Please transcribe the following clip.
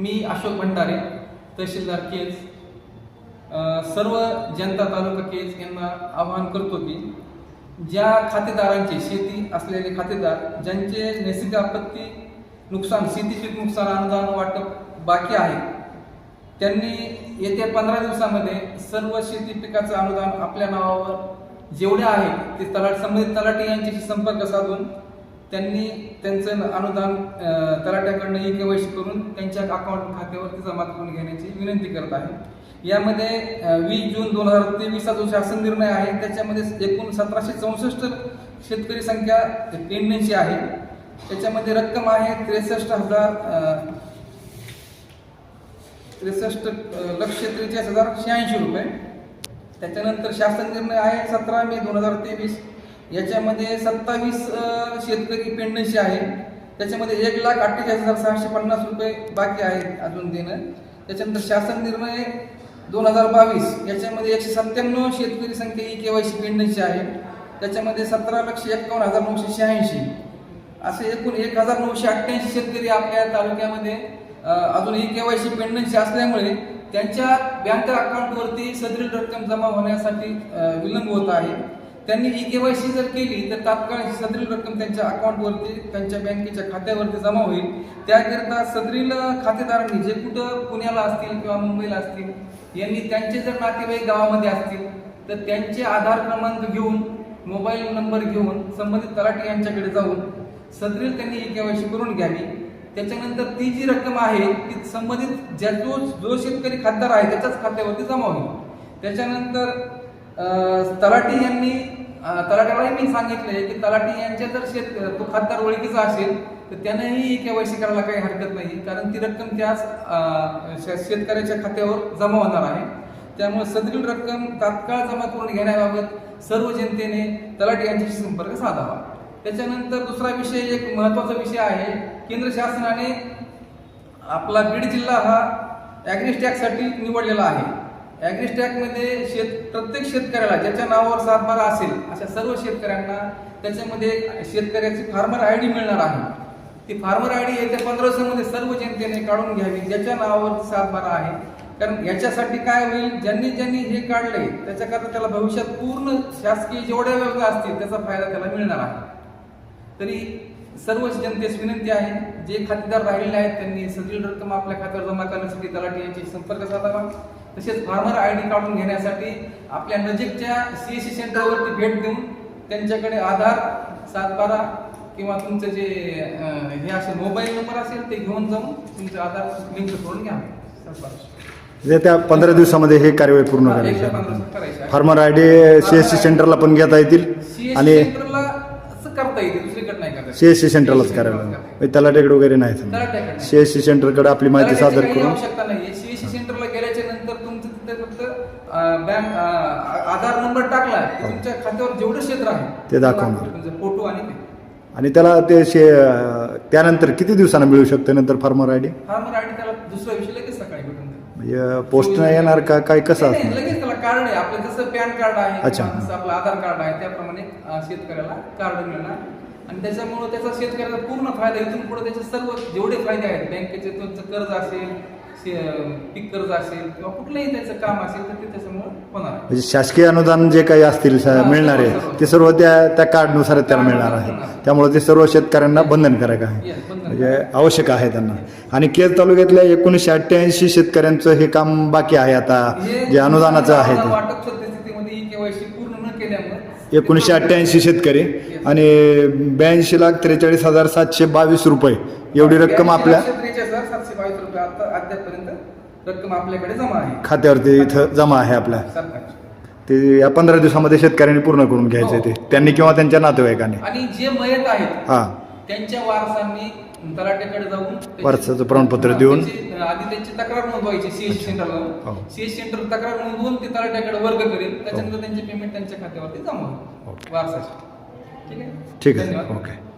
मी अशोक भंडारे तहसीलदार केज. सर्व जनता तालुका केज यांना आवाहन करतो की ज्या खातेदारांचे शेती असलेले खातेदार ज्यांचे नैसर्गिक आपत्ती नुकसान शेतीपीक नुकसान अनुदान वाटप बाकी आहे त्यांनी येत्या पंधरा दिवसामध्ये सर्व शेती पिकाचं अनुदान आपल्या नावावर जेवढे आहे ते तलाट संबंधित तलाठी यांच्याशी संपर्क साधून त्यांनी त्यांचं अनुदान तलाट्याकडनं ई केवायसी करून त्यांच्या अकाउंट खात्यावरती जमा करून घेण्याची विनंती करत आहे. यामध्ये वीस जून दोन हजार तेवीसचा जो शासन निर्णय आहे त्याच्यामध्ये एकूण सतराशे चौसष्ट शेतकरी संख्या पेंडन्सी आहे. त्याच्यामध्ये रक्कम आहे त्रेसष्ट हजार त्रेसष्ट लक्ष त्रेचाळीस हजार शहाऐंशी रुपये. त्याच्यानंतर शासन निर्णय आहे सतरा मे दोन हजार तेवीस. याच्यामध्ये सत्तावीस शेतकरी पेंडन्सी आहे. त्याच्यामध्ये एक लाख अठ्ठेचाळीस हजार सहाशे पन्नास रुपये बाकी आहेत अजून देणं. त्याच्यानंतर शासन निर्णय दोन हजार बावीस. याच्यामध्ये एकशे सत्त्याण्णव शेतकरी संख्या ही केवायसी पेंडन्सी आहे. त्याच्यामध्ये सतरा लक्ष एकावन्न हजार नऊशे शहाऐंशी. असे एकूण एक हजार नऊशे अठ्ठ्याऐंशी शेतकरी आपल्या तालुक्यामध्ये अजून ही केवायसी पेंडन्सी असल्यामुळे त्यांच्या बँक अकाउंटवरती सदरील रक्कम जमा होण्यासाठी विलंब होत आहे. त्यांनी ई केवायसी जर केली तर तात्काळ ही सदरील रक्कम त्यांच्या अकाउंटवरती त्यांच्या बँकेच्या खात्यावरती जमा होईल. त्याकरिता सदरील खातेदारांनी जे कुठं पुण्याला असतील किंवा मुंबईला असतील यांनी त्यांचे जर नातेवाईक गावामध्ये असतील तर त्यांचे आधार क्रमांक घेऊन मोबाईल नंबर घेऊन संबंधित तलाठी यांच्याकडे जाऊन सदरील त्यांनी ई केवायसी करून घ्यावी. त्याच्यानंतर ती जी रक्कम आहे ती संबंधित ज्या जो जो शेतकरी खासदार आहे त्याच्याच खात्यावरती जमा होईल. त्याच्यानंतर तलाटी यांनी अं, तलाट्यालाही मी सांगितलंय की तलाटी यांच्या जर शेत तो खासदार ओळखीचा असेल तर त्यानेही केवायसी करायला काही हरकत नाही. कारण ती रक्कम त्याच शे- शेतकऱ्याच्या खात्यावर जमा होणार आहे. त्यामुळे सदरील रक्कम तात्काळ जमा करून घेण्याबाबत सर्व जनतेने तलाटी यांच्याशी संपर्क साधावा. त्याच्यानंतर दुसरा विषय एक महत्त्वाचा विषय आहे. केंद्र शासनाने आपला बीड जिल्हा हा ॲग्रिस्टॅकसाठी निवडलेला आहे. ॲग्रिस्टॅकमध्ये शेत प्रत्येक शेतकऱ्याला ज्याच्या नावावर सातबारा असेल अशा सर्व शेतकऱ्यांना त्याच्यामध्ये शेतकऱ्याची फार्मर आय डी मिळणार आहे. ती फार्मर आय डी येत्या पंधरा दिवसामध्ये सर्व जनतेने काढून घ्यावी ज्याच्या नावावर सातबारा आहे. कारण याच्यासाठी काय होईल ज्यांनी ज्यांनी हे काढले त्याच्याकरता त्याला भविष्यात पूर्ण शासकीय जेवढ्या व्यवस्था असतील त्याचा फायदा त्याला मिळणार आहे. तरी सर्व जनतेस विनंती आहे जे खातेदार राहिलेले आहेत त्यांनी सगळी रक्कम आपल्या खात्यावर जमा करण्यासाठी तलाठी यांची संपर्क साधावा. तसेच फार्मर आय डी काढून घेण्यासाठी आपल्या नजीकच्या सीएससी सेंटरवरती भेट देऊन त्यांच्याकडे आधार सातबारा किंवा तुमचं जे हे असेल मोबाईल नंबर असेल ते घेऊन जाऊन तुमचं आधार लिंक करून घ्या. म्हणजे त्या पंधरा दिवसामध्ये हे कार्यवाही पूर्ण करायची. Farmer I D C S C सेंटरला पण घेता येतील आणि सी एस सी सेंटरलाच करायला. म्हणजे तलाट्याकडे वगैरे नाही. सी एस सी सेंटरकडे आपली माहिती सादर करून आवश्यकता नाही सीएससी सेंटरला गेल्याच्यानंतर तुमचं तिथे फक्त बँक आधार नंबर टाकला की तुमच्या खात्यावर जेवढं क्षेत्र आहे ते दाखवणार. तुमचे फोटो आणि ते. आणि त्याला ते शे त्यानंतर किती दिवसांना मिळू शकतं नंतर farmer I D? Farmer ID त्याला दुसऱ्या विषयी लगेच सकाळी भेटून जाईल. म्हणजे पोस्ट नाही येणार का? काय कसं नाही, नाही, असणार? लगेच त्याला कार्ड आहे. आपलं जसं पॅन कार्ड आहे अच्छा. किंवा जसं आपलं आधार कार्ड आहे त्याप्रमाणे अं, शेतकऱ्याला कार्ड मिळणार. आणि त्याच्यामुळे त्याचा शेतकऱ्याला पूर्ण फायदा इथून पुढे त्याचे सर्व जेवढे फायदे आहेत बँकेचे तुमचं कर्ज असेल पीक कर्ज असेल किंवा कुठलंही त्याचं काम असेल तर ते त्याच्यामुळे होणार आहे. म्हणजे शासकीय अनुदान जे काही असतील मिळणारे सर्व. ते सर्व त्या त्या कार्डनुसार त्याला मिळणार आहे. त्यामुळे ते सर्व शेतकऱ्यांना बंधनकारक आहे Yes, बंधनकारक. म्हणजे आवश्यक आहे त्यांना. आणि केज तालुक्यातल्या एकोणीसशे अठ्ठ्याऐंशी शेतकऱ्यांचं हे काम बाकी आहे आता हे जे अनुदानाचं आहे ते. वाटप सद्यस्थितीमध्ये ई केवायसी पूर्ण न केल्यामुळे एकोणीसशे अठ्ठ्याऐंशी शेतकरी आणि ब्याऐंशी लाख त्रेचाळीस हजार सातशे बावीस रुपये एवढी रक्कम आपल्या त्रेचाळीस हजार सातशे बावीस रुपये आता अद्यापर्यंत रक्कम आपल्याकडे जमा आहे. खात्यावरती इथं जमा आहे आपल्या. सरकारची. ते या पंधरा दिवसामध्ये शेतकऱ्यांनी पूर्ण करून घ्यायचे ते. त्यांनी किंवा त्यांच्या नातेवाईकांनी. आणि जे मयत आहेत हा. त्यांच्या वारसांनी तलाट्याकडे जाऊन त्याची- वारसाचं प्रमाणपत्र देऊन- त्याची, आधी त्यांची तक्रार नोंदवायची सीएस सेंटरला हो. सीएस सेंटर तक्रार नोंदवून ते तलाट्याकडे वर्ग करेल त्याच्यानंतर त्यांचे पेमेंट त्यांच्या खात्यावरती जमा होईल. ओके. वारसाचे. ठीक आहे? ठीक आहे. धन्यवाद. ओके.